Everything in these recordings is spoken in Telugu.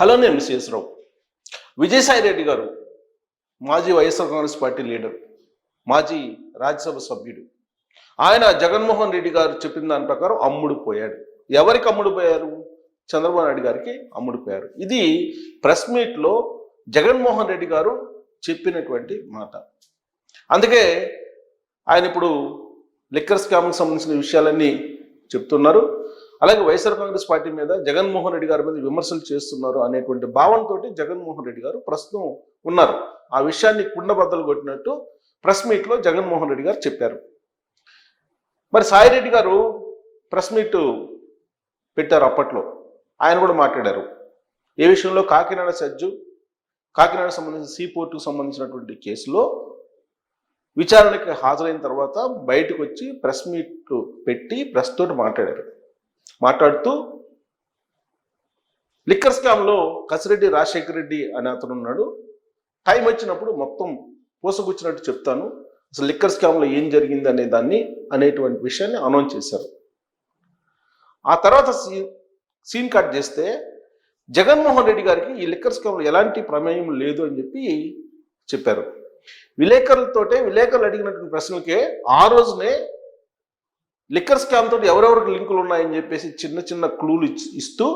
హలో నేను మిస్ఎస్ రావు. విజయసాయి రెడ్డి గారు మాజీ వైఎస్ఆర్ కాంగ్రెస్ పార్టీ లీడర్ మాజీ రాజ్యసభ సభ్యుడు. ఆయన జగన్మోహన్ రెడ్డి గారు చెప్పిన దాని ప్రకారం అమ్ముడు పోయాడు. ఎవరికి అమ్ముడు పోయారు? చంద్రబాబు నాయుడు గారికి అమ్ముడు పోయారు. ఇది ప్రెస్ మీట్లో జగన్మోహన్ రెడ్డి గారు చెప్పినటువంటి మాట. అందుకే ఆయన ఇప్పుడు లిక్కర్ స్కామ్కి సంబంధించిన విషయాలన్నీ చెప్తున్నారు. అలాగే వైఎస్ఆర్ కాంగ్రెస్ పార్టీ మీద జగన్మోహన్ రెడ్డి గారి మీద విమర్శలు చేస్తున్నారు అనేటువంటి భావనతో జగన్మోహన్ రెడ్డి గారు ప్రస్తుతం ఉన్నారు. ఆ విషయాన్ని కుండబద్దలు కొట్టినట్టు ప్రెస్ మీట్లో జగన్మోహన్ రెడ్డి గారు చెప్పారు. మరి సాయిరెడ్డి గారు ప్రెస్ మీట్ పెట్టారు అప్పట్లో. ఆయన కూడా మాట్లాడారు. ఏ విషయంలో కాకినాడ సజ్జు కాకినాడ సంబంధించిన సీ పోర్టుకు సంబంధించినటువంటి కేసులో విచారణకి హాజరైన తర్వాత బయటకు వచ్చి ప్రెస్ మీట్ పెట్టి ప్రెస్ తోటి మాట్లాడారు. మాట్లాడుతూ లిక్కర్ స్కామ్లో కసిరెడ్డి రాజశేఖర రెడ్డి అనే అతను ఉన్నాడు. టైం వచ్చినప్పుడు మొత్తం పూసగుచ్చినట్టు చెప్తాను. అసలు లిక్కర్ స్కామ్లో ఏం జరిగింది అనే దాన్ని అనేటువంటి విషయాన్ని అనౌన్స్ చేశారు. ఆ తర్వాత సీన్ సీన్ కట్ చేస్తే జగన్మోహన్ రెడ్డి గారికి ఈ లిక్కర్ స్కామ్లో ఎలాంటి ప్రమేయం లేదు అని చెప్పి చెప్పారు. విలేకరులతోటే విలేకరులు అడిగినటువంటి ప్రశ్నలకే ఆ రోజునే లిక్కర్ స్కామ్ తోటి ఎవరెవరికి లింకులు ఉన్నాయని చెప్పేసి చిన్న చిన్న క్లూలు ఇస్తూ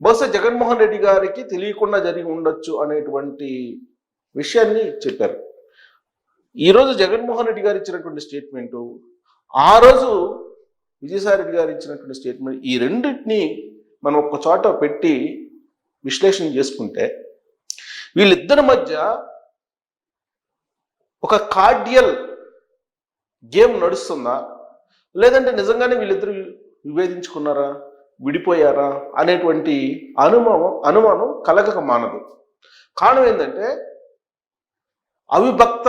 బహుశా జగన్మోహన్ రెడ్డి గారికి తెలియకుండా జరిగి ఉండొచ్చు అనేటువంటి విషయాన్ని చెప్పారు. ఈరోజు జగన్మోహన్ రెడ్డి గారు ఇచ్చినటువంటి స్టేట్మెంటు ఆ రోజు విజయసాయి రెడ్డి గారు ఇచ్చినటువంటి స్టేట్మెంట్ ఈ రెండింటిని మనం ఒక చోట పెట్టి విశ్లేషణ చేసుకుంటే వీళ్ళిద్దరి మధ్య ఒక కార్డియల్ గేమ్ నడుస్తుందా? లేదంటే నిజంగానే వీళ్ళిద్దరు విభేదించుకున్నారా? విడిపోయారా? అనేటువంటి అనుమానం అనుమానం కలగక మానదు. కారణం ఏంటంటే అవిభక్త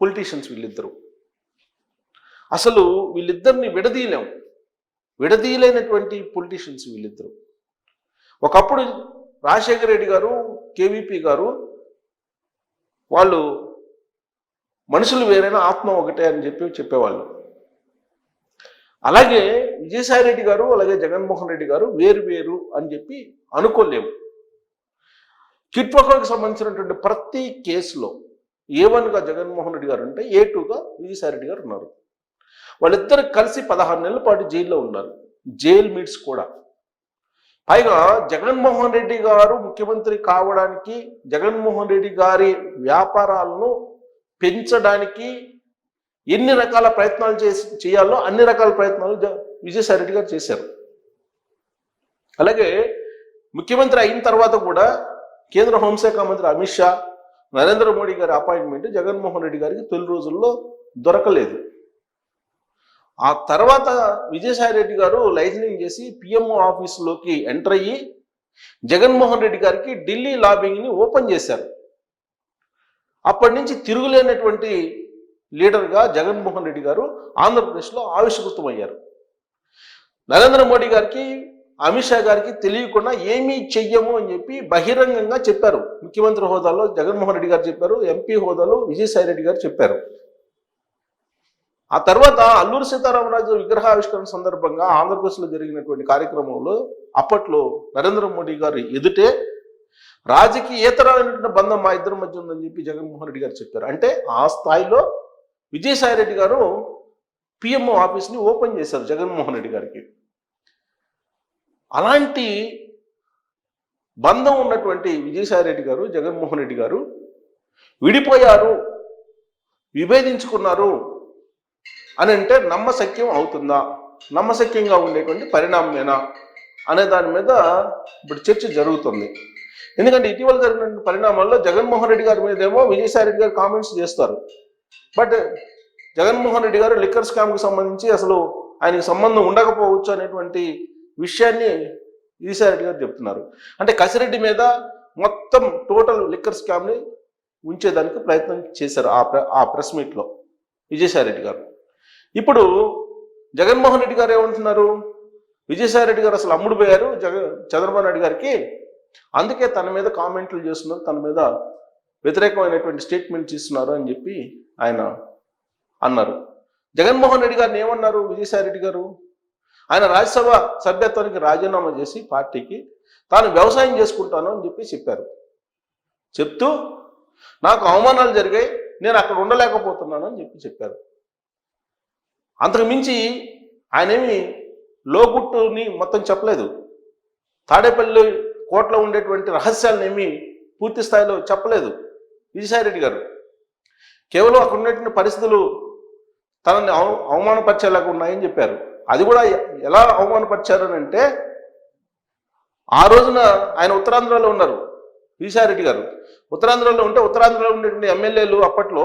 పొలిటీషియన్స్ వీళ్ళిద్దరు. అసలు వీళ్ళిద్దరిని విడదీయలేం. విడదీయలేనటువంటి పొలిటీషియన్స్ వీళ్ళిద్దరు. ఒకప్పుడు రాజశేఖర రెడ్డి గారు కేవీపీ గారు వాళ్ళు మనుషులు వేరైనా ఆత్మ ఒకటే అని చెప్పి చెప్పేవాళ్ళు. అలాగే విజయసాయి రెడ్డి గారు అలాగే జగన్మోహన్ రెడ్డి గారు వేరు వేరు అని చెప్పి అనుకోలేము. కిట్ సంబంధించినటువంటి ప్రతి కేసులో ఏ వన్గా జగన్మోహన్ రెడ్డి గారు ఉంటే ఏ టూగా విజయసాయి రెడ్డి గారు ఉన్నారు. వాళ్ళిద్దరు కలిసి పదహారు నెలల పాటు జైల్లో ఉన్నారు. జైల్ మీట్స్ కూడా. పైగా జగన్మోహన్ రెడ్డి గారు ముఖ్యమంత్రి కావడానికి జగన్మోహన్ రెడ్డి గారి వ్యాపారాలను పెంచడానికి ఎన్ని రకాల ప్రయత్నాలు చేసి చేయాలో అన్ని రకాల ప్రయత్నాలు జ- విజయసాయి రెడ్డి గారు చేశారు. అలాగే ముఖ్యమంత్రి అయిన తర్వాత కూడా కేంద్ర హోంశాఖ మంత్రి అమిత్ షా నరేంద్ర మోడీ గారి అపాయింట్మెంట్ జగన్మోహన్ రెడ్డి గారికి తొలి రోజుల్లో దొరకలేదు. ఆ తర్వాత విజయసాయి రెడ్డి గారు లైజనింగ్ చేసి పిఎంఓ ఆఫీసులోకి ఎంటర్ అయ్యి జగన్మోహన్ రెడ్డి గారికి ఢిల్లీ లాబింగ్ని ఓపెన్ చేశారు. అప్పటి నుంచి తిరుగులేనటువంటి లీడర్గా జగన్మోహన్ రెడ్డి గారు ఆంధ్రప్రదేశ్లో ఆవిష్కృతమయ్యారు. నరేంద్ర మోడీ గారికి అమిత్ షా గారికి తెలియకుండా ఏమీ చెయ్యము అని చెప్పి బహిరంగంగా చెప్పారు. ముఖ్యమంత్రి హోదాలో జగన్మోహన్ రెడ్డి గారు చెప్పారు ఎంపీ హోదాలో విజయసాయి రెడ్డి గారు చెప్పారు. ఆ తర్వాత అల్లూరు సీతారామరాజు విగ్రహావిష్కరణ సందర్భంగా ఆంధ్రప్రదేశ్లో జరిగినటువంటి కార్యక్రమంలో అప్పట్లో నరేంద్ర మోడీ గారు ఎదుటే రాజకీయేతరమైనటువంటి బంధం మా ఇద్దరి మధ్య ఉందని చెప్పి జగన్మోహన్ రెడ్డి గారు చెప్పారు. అంటే ఆ స్థాయిలో విజయసాయి రెడ్డి గారు పిఎంఓ ఆఫీస్ని ఓపెన్ చేశారు జగన్మోహన్ రెడ్డి గారికి. అలాంటి బంధం ఉన్నటువంటి విజయసాయి రెడ్డి గారు జగన్మోహన్ రెడ్డి గారు విడిపోయారు విభేదించుకున్నారు అని అంటే నమ్మశక్యం అవుతుందా? నమ్మశక్యంగా ఉండేటువంటి పరిణామమేనా? అనే దాని మీద ఇప్పుడు చర్చ జరుగుతుంది. ఎందుకంటే ఇటీవల జరిగిన పరిణామాల్లో జగన్మోహన్ రెడ్డి గారి మీద ఏమో విజయసాయి రెడ్డి గారు కామెంట్స్ చేస్తారు. బట్ జగన్మోహన్ రెడ్డి గారు లిక్కర్ స్కామ్కి సంబంధించి అసలు ఆయనకి సంబంధం ఉండకపోవచ్చు అనేటువంటి విషయాన్ని విజయసాయి రెడ్డి గారు చెప్తున్నారు. అంటే కసిరెడ్డి మీద మొత్తం టోటల్ లిక్కర్ స్కామ్ని ఉంచేదానికి ప్రయత్నం చేశారు ఆ ఆ ప్రెస్ మీట్లో విజయసాయి రెడ్డి గారు. ఇప్పుడు జగన్మోహన్ రెడ్డి గారు ఏమంటున్నారు? విజయసాయి రెడ్డి గారు అసలు అమ్ముడు పోయారు జగ చంద్రబాబు నాయుడు గారికి. అందుకే తన మీద కామెంట్లు చేస్తున్నారు తన మీద వ్యతిరేకమైనటువంటి స్టేట్మెంట్స్ ఇస్తున్నారు అని చెప్పి ఆయన అన్నారు. జగన్మోహన్ రెడ్డి గారిని ఏమన్నారు? విజయసాయి రెడ్డి గారు? ఆయన రాజ్యసభ సభ్యత్వానికి రాజీనామా చేసి పార్టీకి తాను వ్యవసాయం చేసుకుంటాను అని చెప్పి చెప్పారు. చెప్తూ నాకు అవమానాలు జరిగాయి నేను అక్కడ ఉండలేకపోతున్నాను అని చెప్పి చెప్పారు. అంతకు మించి ఆయనేమి లోగుట్టుని మొత్తం చెప్పలేదు. తాడేపల్లి కోటలో ఉండేటువంటి రహస్యాలను ఏమీ పూర్తి స్థాయిలో చెప్పలేదు. విజయసాయిరెడ్డి గారు. కేవలం అక్కడ ఉన్నటువంటి పరిస్థితులు తనని అవ అవమానపరిచేలాగా ఉన్నాయని చెప్పారు. అది కూడా ఎలా అవమానపరిచారు అంటే ఆ రోజున ఆయన ఉత్తరాంధ్రలో ఉన్నారు విజయసాయిరెడ్డి గారు. ఉత్తరాంధ్రలో ఉంటే ఉత్తరాంధ్రలో ఉండేటువంటి ఎమ్మెల్యేలు అప్పట్లో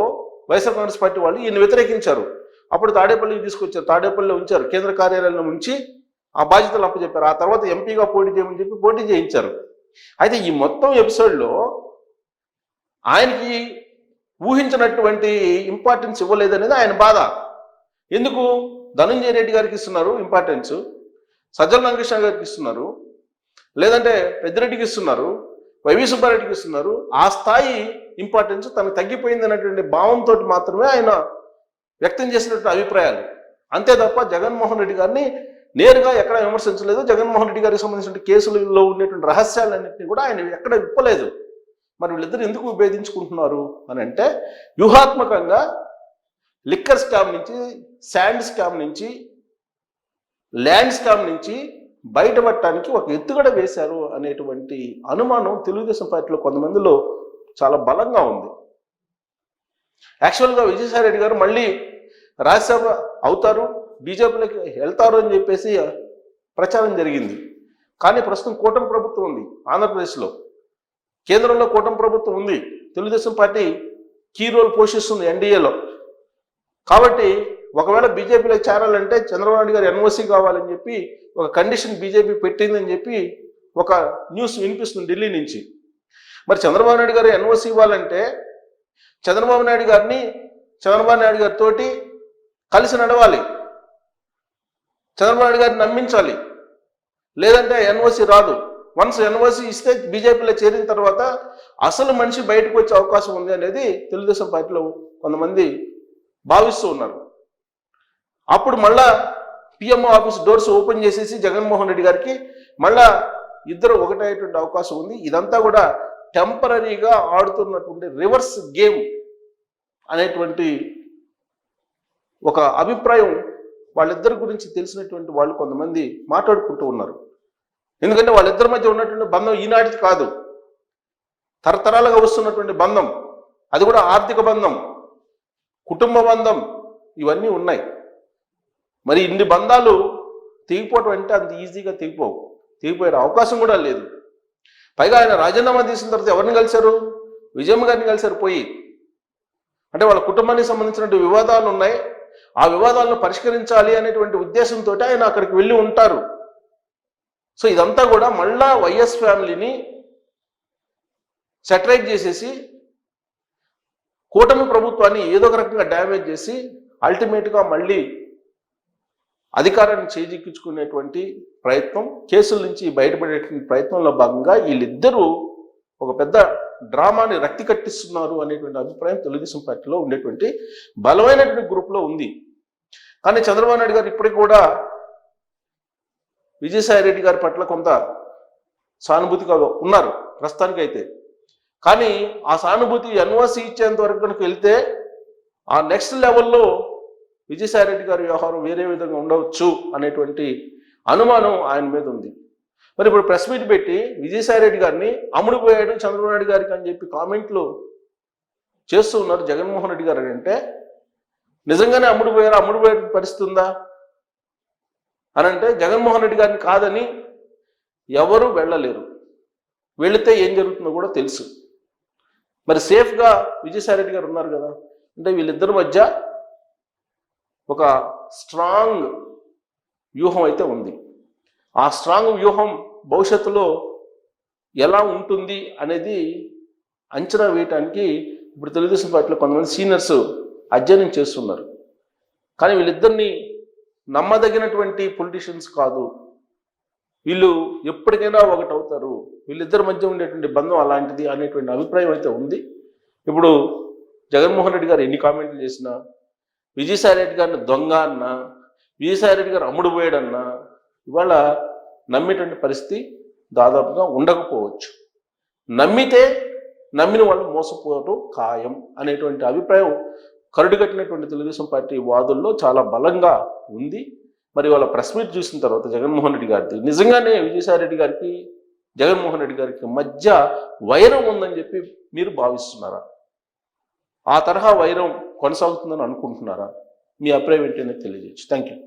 వైఎస్ఆర్ కాంగ్రెస్ పార్టీ వాళ్ళు ఈయన వ్యతిరేకించారు. అప్పుడు తాడేపల్లికి తీసుకొచ్చారు తాడేపల్లిలో ఉంచారు. కేంద్ర కార్యాలయంలో ఉంచి ఆ బాధ్యతలు అప్పచెప్పారు. ఆ తర్వాత ఎంపీగా పోటీ చేయమని చెప్పి పోటీ చేయించారు. అయితే ఈ మొత్తం ఎపిసోడ్లో ఆయనకి ఊహించినటువంటి ఇంపార్టెన్స్ ఇవ్వలేదనేది ఆయన బాధ. ఎందుకు? ధనంజయ రెడ్డి గారికి ఇస్తున్నారు ఇంపార్టెన్స్ సజ్జల రామకృష్ణ గారికి ఇస్తున్నారు. లేదంటే పెద్దిరెడ్డికి ఇస్తున్నారు. వైవి సుబ్బారెడ్డికి ఇస్తున్నారు. ఆ స్థాయి ఇంపార్టెన్స్ తనకు తగ్గిపోయింది అనేటువంటి భావంతో మాత్రమే ఆయన వ్యక్తం చేసినటువంటి అభిప్రాయాలు. అంతే తప్ప జగన్మోహన్ రెడ్డి గారిని నేరుగా ఎక్కడ విమర్శించలేదు. జగన్మోహన్ రెడ్డి గారికి సంబంధించిన కేసులలో ఉండేటువంటి రహస్యాలన్నింటినీ కూడా ఆయన ఎక్కడ విప్పలేదు. మరి వీళ్ళిద్దరు ఎందుకు విభేదించుకుంటున్నారు అని అంటే వ్యూహాత్మకంగా లిక్కర్ స్కామ్ నుంచి శాండ్ స్కామ్ నుంచి ల్యాండ్ స్కామ్ నుంచి బయటపడటానికి ఒక ఎత్తుగడ వేశారు అనేటువంటి అనుమానం తెలుగుదేశం పార్టీలో కొంతమందిలో చాలా బలంగా ఉంది. యాక్చువల్గా విజయసాయి రెడ్డి గారు మళ్ళీ రాజ్యసభ అవుతారు బీజేపీలోకి వెళ్తారు అని చెప్పేసి ప్రచారం జరిగింది. కానీ ప్రస్తుతం కూటమి ప్రభుత్వం ఉంది ఆంధ్రప్రదేశ్లో. కేంద్రంలో కూటమి ప్రభుత్వం ఉంది. తెలుగుదేశం పార్టీ కీ రోల్ పోషిస్తుంది ఎన్డీఏలో. కాబట్టి ఒకవేళ బీజేపీలో చేరాలంటే చంద్రబాబు నాయుడు గారు ఎన్ఓసి కావాలని చెప్పి ఒక కండిషన్ బీజేపీ పెట్టిందని చెప్పి ఒక న్యూస్ వినిపిస్తుంది ఢిల్లీ నుంచి. మరి చంద్రబాబు నాయుడు గారు ఎన్ఓసి ఇవ్వాలంటే చంద్రబాబు నాయుడు గారిని చంద్రబాబు నాయుడు గారితో కలిసి నడవాలి. చంద్రబాబు నాయుడు గారిని నమ్మించాలి. లేదంటే ఎన్ఓసి రాదు. వన్స్ ఎన్ఓసి ఇస్తే బీజేపీలో చేరిన తర్వాత అసలు మనిషి బయటకు వచ్చే అవకాశం ఉంది అనేది తెలుగుదేశం పార్టీలో కొంతమంది భావిస్తూ ఉన్నారు. అప్పుడు మళ్ళా పిఎంఓ ఆఫీస్ డోర్స్ ఓపెన్ చేసేసి జగన్మోహన్ రెడ్డి గారికి మళ్ళా ఇద్దరు ఒకటయ్యేటువంటి అవకాశం ఉంది. ఇదంతా కూడా టెంపరీగా ఆడుతున్నటువంటి రివర్స్ గేమ్ అనేటువంటి ఒక అభిప్రాయం వాళ్ళిద్దరి గురించి తెలిసినటువంటి వాళ్ళు కొంతమంది మాట్లాడుకుంటూ ఉన్నారు. ఎందుకంటే వాళ్ళిద్దరి మధ్య ఉన్నటువంటి బంధం ఈనాటిది కాదు. తరతరాలుగా వస్తున్నటువంటి బంధం. అది కూడా ఆర్థిక బంధం కుటుంబ బంధం ఇవన్నీ ఉన్నాయి. మరి ఇన్ని బంధాలు తెగిపోవటం అంటే అంత ఈజీగా తెగిపోవు. తెగిపోయే అవకాశం కూడా లేదు. పైగా ఆయన రాజీనామా తీసిన తర్వాత ఎవరిని కలిశారు? విజయమ్మ గారిని కలిశారు పోయి. అంటే వాళ్ళ కుటుంబానికి సంబంధించినటువంటి వివాదాలు ఉన్నాయి. ఆ వివాదాలను పరిష్కరించాలి అనేటువంటి ఉద్దేశంతో ఆయన అక్కడికి వెళ్ళి ఉంటారు. సో ఇదంతా కూడా మళ్ళా వైఎస్ ఫ్యామిలీని సెటరైట్ చేసేసి కూటమి ప్రభుత్వాన్ని ఏదో ఒక రకంగా డ్యామేజ్ చేసి అల్టిమేట్గా మళ్ళీ అధికారాన్ని చేజిక్కించుకునేటువంటి ప్రయత్నం కేసుల నుంచి బయటపడేటువంటి ప్రయత్నంలో భాగంగా వీళ్ళిద్దరూ ఒక పెద్ద డ్రామాని రక్తి కట్టిస్తున్నారు అనేటువంటి అభిప్రాయం తెలుగుదేశం పార్టీలో ఉండేటువంటి బలమైనటువంటి గ్రూప్లో ఉంది. కానీ చంద్రబాబు నాయుడు గారు ఇప్పటికి కూడా విజయసాయిరెడ్డి గారి పట్ల కొంత సానుభూతిగా ఉన్నారు ప్రస్తుతానికైతే. కానీ ఆ సానుభూతి ఎన్ఓసి ఇచ్చేంత వరకు కనుక వెళ్తే ఆ నెక్స్ట్ లెవెల్లో విజయసాయిరెడ్డి గారి వ్యవహారం వేరే విధంగా ఉండవచ్చు అనేటువంటి అనుమానం ఆయన మీద ఉంది. మరి ఇప్పుడు ప్రెస్ మీట్ పెట్టి విజయసాయిరెడ్డి గారిని అమ్ముడుపోయాడు చంద్రబాబు నాయుడు గారికి అని చెప్పి కామెంట్లు చేస్తూ ఉన్నారు జగన్మోహన్ రెడ్డి గారు అంటే నిజంగానే అమ్ముడు పోయారా? అమ్ముడు పరిస్థితి ఉందా? అని అంటే జగన్మోహన్ రెడ్డి గారిని కాదని ఎవరు వెళ్ళలేరు. వెళితే ఏం జరుగుతుందో కూడా తెలుసు. మరి సేఫ్గా విజయసాయిరెడ్డి గారు ఉన్నారు కదా అంటే వీళ్ళిద్దరి మధ్య ఒక స్ట్రాంగ్ వ్యూహం అయితే ఉంది. ఆ స్ట్రాంగ్ వ్యూహం భవిష్యత్తులో ఎలా ఉంటుంది అనేది అంచనా వేయటానికి ఇప్పుడు తెలుగుదేశం పార్టీలో కొంతమంది సీనియర్స్ అధ్యయనం చేస్తున్నారు. కానీ వీళ్ళిద్దరిని నమ్మదగినటువంటి పొలిటీషియన్స్ కాదు. వీళ్ళు ఎప్పటికైనా ఒకటి అవుతారు వీళ్ళిద్దరి మధ్య ఉండేటువంటి బంధం అలాంటిది అనేటువంటి అభిప్రాయం అయితే ఉంది. ఇప్పుడు జగన్మోహన్ రెడ్డి గారు ఎన్ని కామెంట్లు చేసినా విజయసాయి రెడ్డి గారిని దొంగ అన్నా విజయసాయి రెడ్డి గారు అమ్ముడు పోయాడన్నా ఇవాళ నమ్మేటువంటి పరిస్థితి దాదాపుగా ఉండకపోవచ్చు. నమ్మితే నమ్మిన వాళ్ళు మోసపోవటం ఖాయం అనేటువంటి అభిప్రాయం కరుడు కట్టినటువంటి తెలుగుదేశం పార్టీ వాదుల్లో చాలా బలంగా ఉంది. మరి వాళ్ళ ప్రెస్ మీట్ చూసిన తర్వాత జగన్మోహన్ రెడ్డి గారిది నిజంగానే విజయసాయి రెడ్డి గారికి జగన్మోహన్ రెడ్డి గారికి మధ్య వైరం ఉందని చెప్పి మీరు భావిస్తున్నారా? ఆ తరహా వైరం కొనసాగుతుందని అనుకుంటున్నారా? మీ అభిప్రాయం ఏంటనేది తెలియజేయచ్చు. Thank you